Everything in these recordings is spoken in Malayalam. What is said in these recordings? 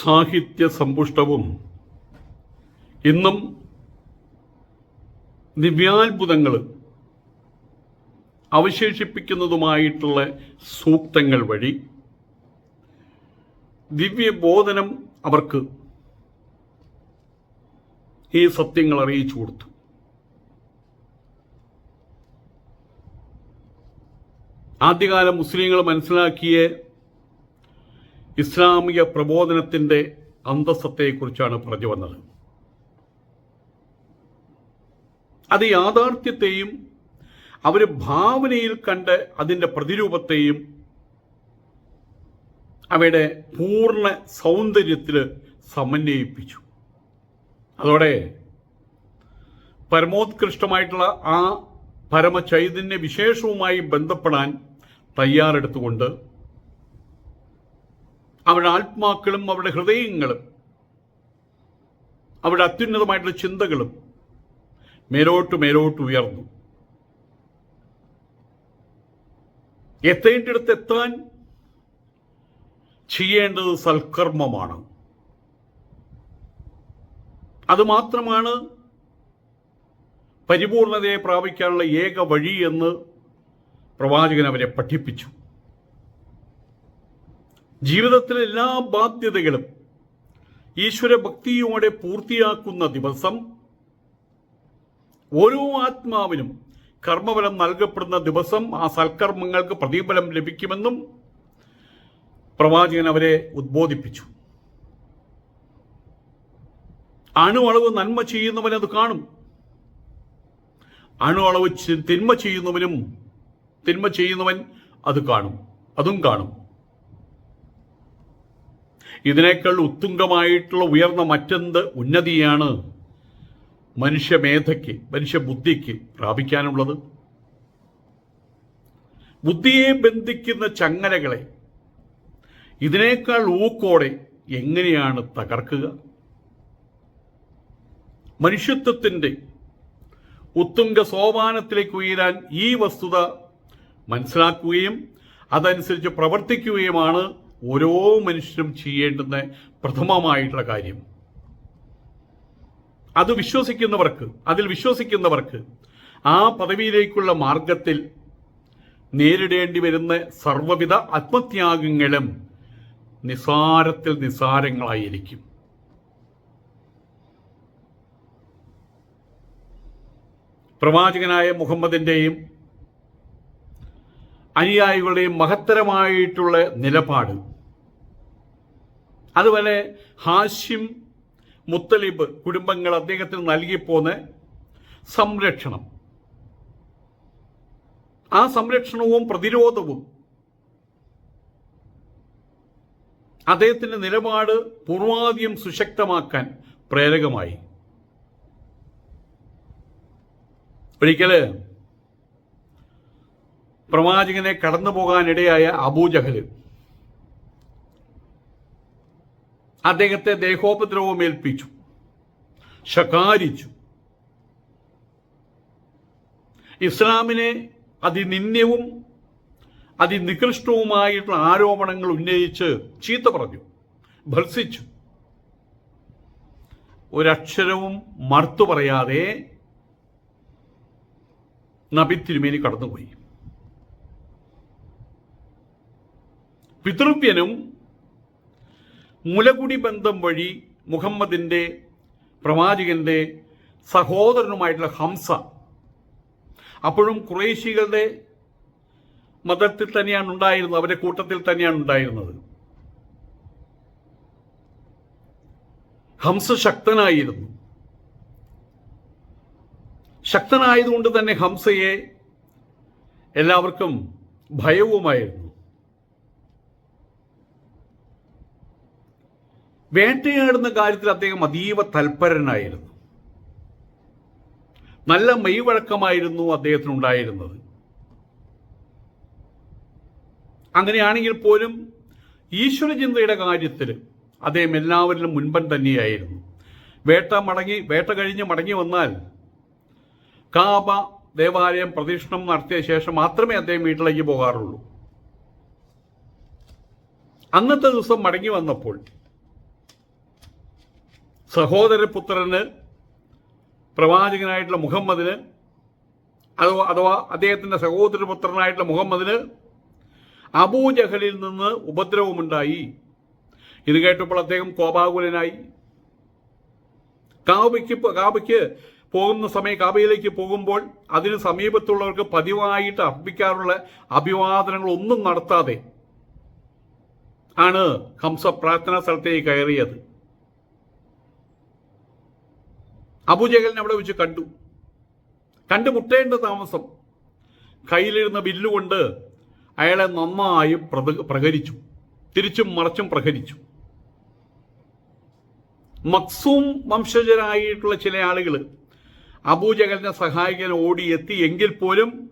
സാഹിത്യ സമ്പുഷ്ടവും ഇന്നും ദിവ്യാത്ഭുതങ്ങൾ അവശേഷിപ്പിക്കുന്നതുമായിട്ടുള്ള സൂക്തങ്ങൾ വഴി ദിവ്യബോധനം അവർക്ക് ഈ സത്യങ്ങൾ അറിയിച്ചു കൊടുത്തു. ആദ്യകാല മുസ്ലിങ്ങൾ മനസ്സിലാക്കിയ ഇസ്ലാമിക പ്രബോധനത്തിന്റെ അന്തസ്സത്തെക്കുറിച്ചാണ് പറഞ്ഞു വന്നത്. അത് യാഥാർത്ഥ്യത്തെയും അവർ ഭാവനയിൽ കണ്ട് അതിന്റെ പ്രതിരൂപത്തെയും അവയുടെ പൂർണ സൗന്ദര്യത്തിൽ സമന്വയിപ്പിച്ചു. അതോടെ പരമോത്കൃഷ്ടമായിട്ടുള്ള ആ പരമചൈതന്യ വിശേഷവുമായി ബന്ധപ്പെടാൻ തയ്യാറെടുത്തുകൊണ്ട് അവരുടെ ആത്മാക്കളും അവരുടെ ഹൃദയങ്ങളും അവരുടെ അത്യുന്നതമായിട്ടുള്ള ചിന്തകളും മേലോട്ട് മേലോട്ട് ഉയർന്നു. എത്തേണ്ടിടത്ത് എത്താൻ ചെയ്യേണ്ടത് സൽക്കർമ്മമാണ്. അതുമാത്രമാണ് പരിപൂർണതയെ പ്രാപിക്കാനുള്ള ഏക വഴി എന്ന് പ്രവാചകൻ അവരെ പഠിപ്പിച്ചു. ജീവിതത്തിലെ എല്ലാ ബാധ്യതകളും ഈശ്വര ഈശ്വരഭക്തിയോടെ പൂർത്തിയാക്കുന്ന ദിവസം ഓരോ ആത്മാവിനും കർമ്മഫലം നൽകപ്പെടുന്ന ദിവസം ആ സൽക്കർമ്മങ്ങൾക്ക് പ്രതിഫലം ലഭിക്കുമെന്നും പ്രവാചകൻ അവരെ ഉദ്ബോധിപ്പിച്ചു. അണുവളവ് നന്മ ചെയ്യുന്നവൻ അത് കാണും. അണുവളവ് തിന്മ ചെയ്യുന്നവനും തിന്മ ചെയ്യുന്നവൻ അത് കാണും. അതും കാണും. ഇതിനേക്കാൾ ഉത്തുംഗമായിട്ടുള്ള ഉയർന്ന മറ്റെന്ത് ഉന്നതിയാണ് മനുഷ്യമേധയ്ക്ക് മനുഷ്യബുദ്ധിക്ക് പ്രാപിക്കാനുള്ളത്? ബുദ്ധിയെ ബന്ധിക്കുന്ന ചങ്ങലകളെ ഇതിനേക്കാൾ ഊക്കോടെ എങ്ങനെയാണ് തകർക്കുക? മനുഷ്യത്വത്തിന്റെ ഉത്തുംഗ സോപാനത്തിലേക്ക് ഉയരാൻ ഈ വസ്തുത മനസ്സിലാക്കുകയും അതനുസരിച്ച് പ്രവർത്തിക്കുകയുമാണ് ഓരോ മനുഷ്യരും ചെയ്യേണ്ടുന്ന പ്രഥമമായിട്ടുള്ള കാര്യം. അത് വിശ്വസിക്കുന്നവർക്ക് അതിൽ വിശ്വസിക്കുന്നവർക്ക് ആ പദവിയിലേക്കുള്ള മാർഗത്തിൽ നേരിടേണ്ടി വരുന്ന സർവവിധ ആത്മത്യാഗങ്ങളും നിസാരത്തിൽ നിസാരങ്ങളായിരിക്കും. പ്രവാചകനായ മുഹമ്മദിന്റെയും അനുയായികളുടെയും മഹത്തരമായിട്ടുള്ള നിലപാട് അതുപോലെ ഹാഷിം മുത്തലിബ് കുടുംബങ്ങൾ അദ്ദേഹത്തിന് നൽകിപ്പോന്ന സംരക്ഷണം. ആ സംരക്ഷണവും പ്രതിരോധവും അദ്ദേഹത്തിന്റെ നിലപാട് പൂർവാധികം സുശക്തമാക്കാൻ പ്രേരകമായി. ഒരിക്കൽ പ്രവാചകനെ കടന്നു പോകാനിടയായ അബൂജഹൽ അദ്ദേഹത്തെ ദേഹോപദ്രവം ഏൽപ്പിച്ചു. ശകാരിച്ചു. ഇസ്ലാമിനെ അതിനിന്യവും അതിനികൃഷ്ടവുമായിട്ടുള്ള ആരോപണങ്ങൾ ഉന്നയിച്ച് ചീത്ത പറഞ്ഞു. ഭത്സിച്ചു ഒരക്ഷരവും മറുത്തു പറയാതെ നബി തിരുമേനി കടന്നുപോയി. പിതൃവ്യനും മുലകുടി ബന്ധം വഴി മുഹമ്മദിന്റെ പ്രവാചകന്റെ സഹോദരനുമായിട്ടുള്ള ഹംസ. അപ്പോഴും കുറേശികളുടെ മതത്തിൽ തന്നെയാണ് ഉണ്ടായിരുന്നത് അവരുടെ കൂട്ടത്തിൽ തന്നെയാണ് ഉണ്ടായിരുന്നത്. ഹംസ ശക്തനായിരുന്നു. ശക്തനായതുകൊണ്ട് തന്നെ ഹംസയെ എല്ലാവർക്കും ഭയവുമായിരുന്നു. വേട്ടയാടുന്ന കാര്യത്തിൽ അദ്ദേഹം അതീവ തൽപരനായിരുന്നു. നല്ല മെയ്വഴക്കമായിരുന്നു അദ്ദേഹത്തിനുണ്ടായിരുന്നത്. അങ്ങനെയാണെങ്കിൽ പോലും ഈശ്വരചിന്തയുടെ കാര്യത്തിൽ അദ്ദേഹം എല്ലാവരിലും മുൻപൻ തന്നെയായിരുന്നു. വേട്ട മടങ്ങി വേട്ട കഴിഞ്ഞ് മടങ്ങി വന്നാൽ കാബ ദേവാലയം പ്രദക്ഷിണം നടത്തിയ ശേഷം മാത്രമേ അദ്ദേഹം വീട്ടിലേക്ക് പോകാറുള്ളൂ. അന്നത്തെ ദിവസം മടങ്ങി വന്നപ്പോൾ സഹോദരപുത്രന് പ്രവാചകനായിട്ടുള്ള മുഹമ്മദിന് അഥവാ അഥവാ അദ്ദേഹത്തിന്റെ സഹോദരപുത്രനായിട്ടുള്ള മുഹമ്മദിന് അബൂജഹലിൽ നിന്ന് ഉപദ്രവമുണ്ടായി. ഇത് കേട്ടപ്പോൾ അദ്ദേഹം കോപാകുലനായി. കാബയ്ക്ക് കാബയ്ക്ക് പോകുന്ന സമയം കാബയിലേക്ക് പോകുമ്പോൾ അതിന് സമീപത്തുള്ളവർക്ക് പതിവായിട്ട് അർപ്പിക്കാറുള്ള അഭിവാദനങ്ങൾ ഒന്നും നടത്താതെ ആണ് ഹംസ പ്രാർത്ഥനാ സ്ഥലത്തേക്ക് കയറിയത്. അബുജഹലിനെ അവിടെ വെച്ച് കണ്ടു. കണ്ടു മുട്ടേണ്ട താമസം. കയ്യിലിരുന്ന ബില്ലുകൊണ്ട് അയാളെ നന്നായി പ്രഹരിച്ചു. തിരിച്ചും മറച്ചും പ്രഹരിച്ചു. മക്സൂം വംശജരായിട്ടുള്ള ചില ആളുകൾ അബൂജഹലിനെ സഹായിക്കാൻ ഓടിയെത്തി എങ്കിൽ പോലും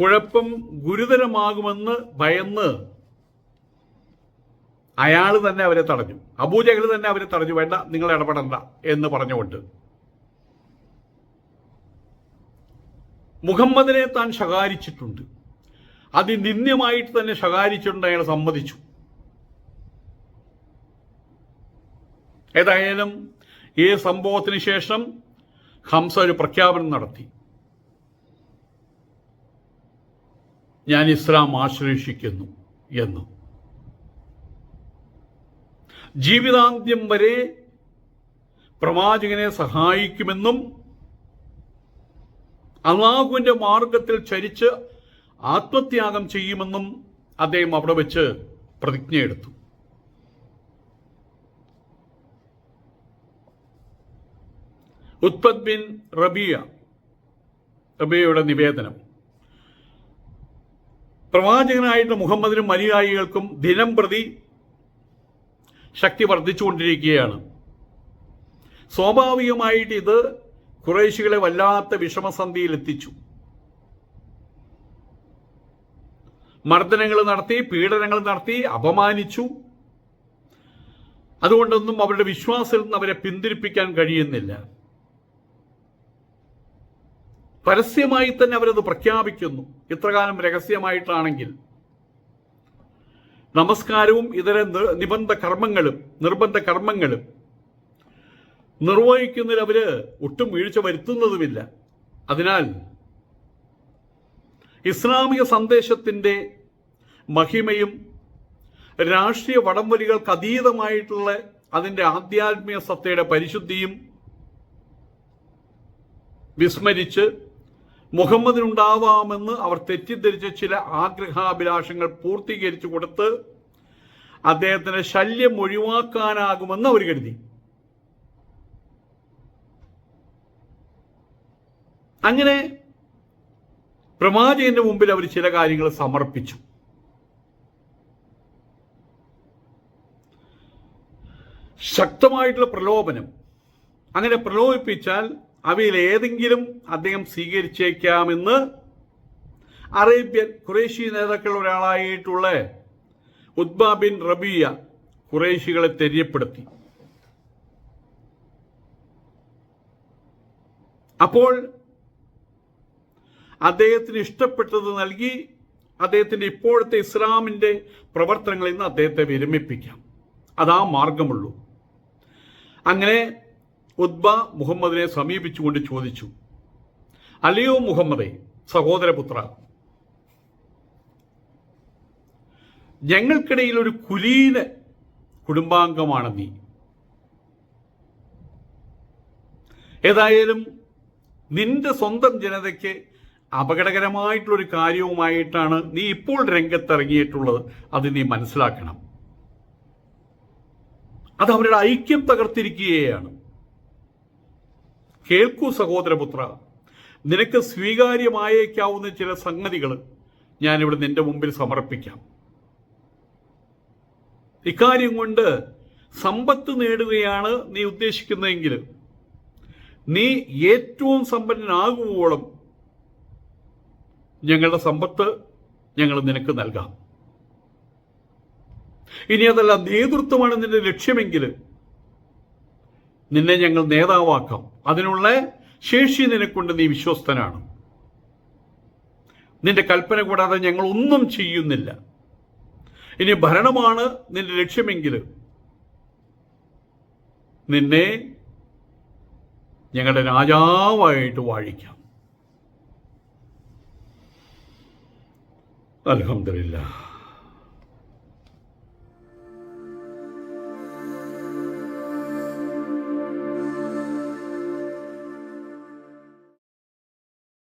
കുഴപ്പം ഗുരുതരമാകുമെന്ന് ഭയന്ന് അയാൾ തന്നെ അവരെ തടഞ്ഞു. അബൂജഹൽ തന്നെ അവരെ തടഞ്ഞു. വേണ്ട നിങ്ങൾ ഇടപെടണ്ട എന്ന് പറഞ്ഞുകൊണ്ട്. മുഹമ്മദിനെ താൻ ശകാരിച്ചിട്ടുണ്ട്. അതിനിന്ദ്യമായിട്ട് തന്നെ ശകാരിച്ചിട്ടുണ്ട് അയാൾ സമ്മതിച്ചു. ഏതായാലും ഈ സംഭവത്തിന് ശേഷം ഹംസ ഒരു പ്രഖ്യാപനം നടത്തി. ഞാൻ ഇസ്ലാം ആശ്ലേഷിക്കുന്നു എന്ന്. ജീവിതാന്ത്യം വരെ പ്രവാചകനെ സഹായിക്കുമെന്നും അള്ളാഹുവിന്റെ മാർഗത്തിൽ ചരിച്ച് ആത്മത്യാഗം ചെയ്യുമെന്നും അദ്ദേഹം അവിടെ വെച്ച് പ്രതിജ്ഞയെടുത്തു ഉത്പത് ബിൻ റബിയ റബിയയുടെ നിവേദനം. പ്രവാചകനായിട്ട് മുഹമ്മദിനും അനുയായികൾക്കും ദിനം പ്രതി ശക്തി വർദ്ധിച്ചുകൊണ്ടിരിക്കുകയാണ്. സ്വാഭാവികമായിട്ട് ഇത് കുറേശികളെ വല്ലാത്ത വിഷമസന്ധിയിൽ എത്തിച്ചു മർദ്ദനങ്ങൾ നടത്തി പീഡനങ്ങൾ നടത്തി അപമാനിച്ചു. അതുകൊണ്ടൊന്നും അവരുടെ വിശ്വാസത്തിൽ നിന്ന് അവരെ പിന്തിരിപ്പിക്കാൻ കഴിയുന്നില്ല. പരസ്യമായി തന്നെ അവരത് പ്രഖ്യാപിക്കുന്നു. ഇത്രകാലം രഹസ്യമായിട്ടാണെങ്കിൽ നമസ്കാരവും ഇതര നിബന്ധ കർമ്മങ്ങളും നിർബന്ധ കർമ്മങ്ങളും നിർവഹിക്കുന്നതിൽ അവർ ഒട്ടും വീഴ്ച വരുത്തുന്നതുമില്ല. അതിനാൽ ഇസ്ലാമിക സന്ദേശത്തിന്റെ മഹിമയും രാഷ്ട്രീയ വടംവലികൾക്ക് അതീതമായിട്ടുള്ള അതിന്റെ ആധ്യാത്മിക സത്തയുടെ പരിശുദ്ധിയും വിസ്മരിച്ച് മുഹമ്മദിനുണ്ടാവാമെന്ന് അവർ തെറ്റിദ്ധരിച്ച ചില ആഗ്രഹാഭിലാഷങ്ങൾ പൂർത്തീകരിച്ചു കൊടുത്ത് അദ്ദേഹത്തിന്റെ ശല്യം ഒഴിവാക്കാനാകുമെന്ന് അവർ കരുതി. അങ്ങനെ പ്രവാചകന്റെ മുമ്പിൽ അവർ ചില കാര്യങ്ങൾ സമർപ്പിച്ചു. ശക്തമായിട്ടുള്ള പ്രലോഭനം. അങ്ങനെ പ്രലോഭിപ്പിച്ചാൽ അവയിൽ ഏതെങ്കിലും അദ്ദേഹം സ്വീകരിച്ചേക്കാമെന്ന് അറേബ്യൻ ഖുറേഷി നേതാക്കളിൽ ഒരാളായിട്ടുള്ള ഉദ്ബ ബിൻ റബിയ ഖുറേഷികളെ തെര്യപ്പെടുത്തി. അപ്പോൾ അദ്ദേഹത്തിന് ഇഷ്ടപ്പെട്ടത് നൽകി അദ്ദേഹത്തിന്റെ ഇപ്പോഴത്തെ ഇസ്ലാമിന്റെ പ്രവർത്തനങ്ങളിൽ നിന്ന് അദ്ദേഹത്തെ വിരമിപ്പിക്കാം. അതാ മാർഗമുള്ളൂ. അങ്ങനെ ഉദ്ബ മുഹമ്മദിനെ സമീപിച്ചുകൊണ്ട് ചോദിച്ചു അലിയോ മുഹമ്മദെ സഹോദരപുത്ര ഞങ്ങൾക്കിടയിൽ ഒരു കുലീന കുടുംബാംഗമാണ് നീ. ഏതായാലും നിന്റെ സ്വന്തം ജനതയ്ക്ക് അപകടകരമായിട്ടുള്ളൊരു കാര്യവുമായിട്ടാണ് നീ ഇപ്പോൾ രംഗത്തിറങ്ങിയിട്ടുള്ളത്. അത് നീ മനസ്സിലാക്കണം. അത് അവരുടെ ഐക്യം തകർത്തിരിക്കുകയാണ്. കേൾക്കൂ സഹോദരപുത്ര. നിനക്ക് സ്വീകാര്യമായേക്കാവുന്ന ചില സംഗതികൾ ഞാനിവിടെ നിന്റെ മുമ്പിൽ സമർപ്പിക്കാം. ഇക്കാര്യം കൊണ്ട് സമ്പത്ത് നേടുകയാണ് നീ ഉദ്ദേശിക്കുന്നതെങ്കിൽ നീ ഏറ്റവും സമ്പന്നനാകുവോളം ഞങ്ങളുടെ സമ്പത്ത് ഞങ്ങൾ നിനക്ക് നൽകാം. ഇനി അതല്ല നേതൃത്വമാണ് നിന്റെ ലക്ഷ്യമെങ്കിൽ നിന്നെ ഞങ്ങൾ നേതാവാക്കാം. അതിനുള്ള ശേഷി നിനക്കൊണ്ട് നീ വിശ്വസ്തനാണ്. നിന്റെ കൽപ്പന കൂടാതെ ഞങ്ങൾ ഒന്നും ചെയ്യുന്നില്ല. ഇനി ഭരണമാണ് നിന്റെ ലക്ഷ്യമെങ്കിൽ നിന്നെ ഞങ്ങളുടെ രാജാവായിട്ട് വാഴിക്കാം. അലഹമില്ല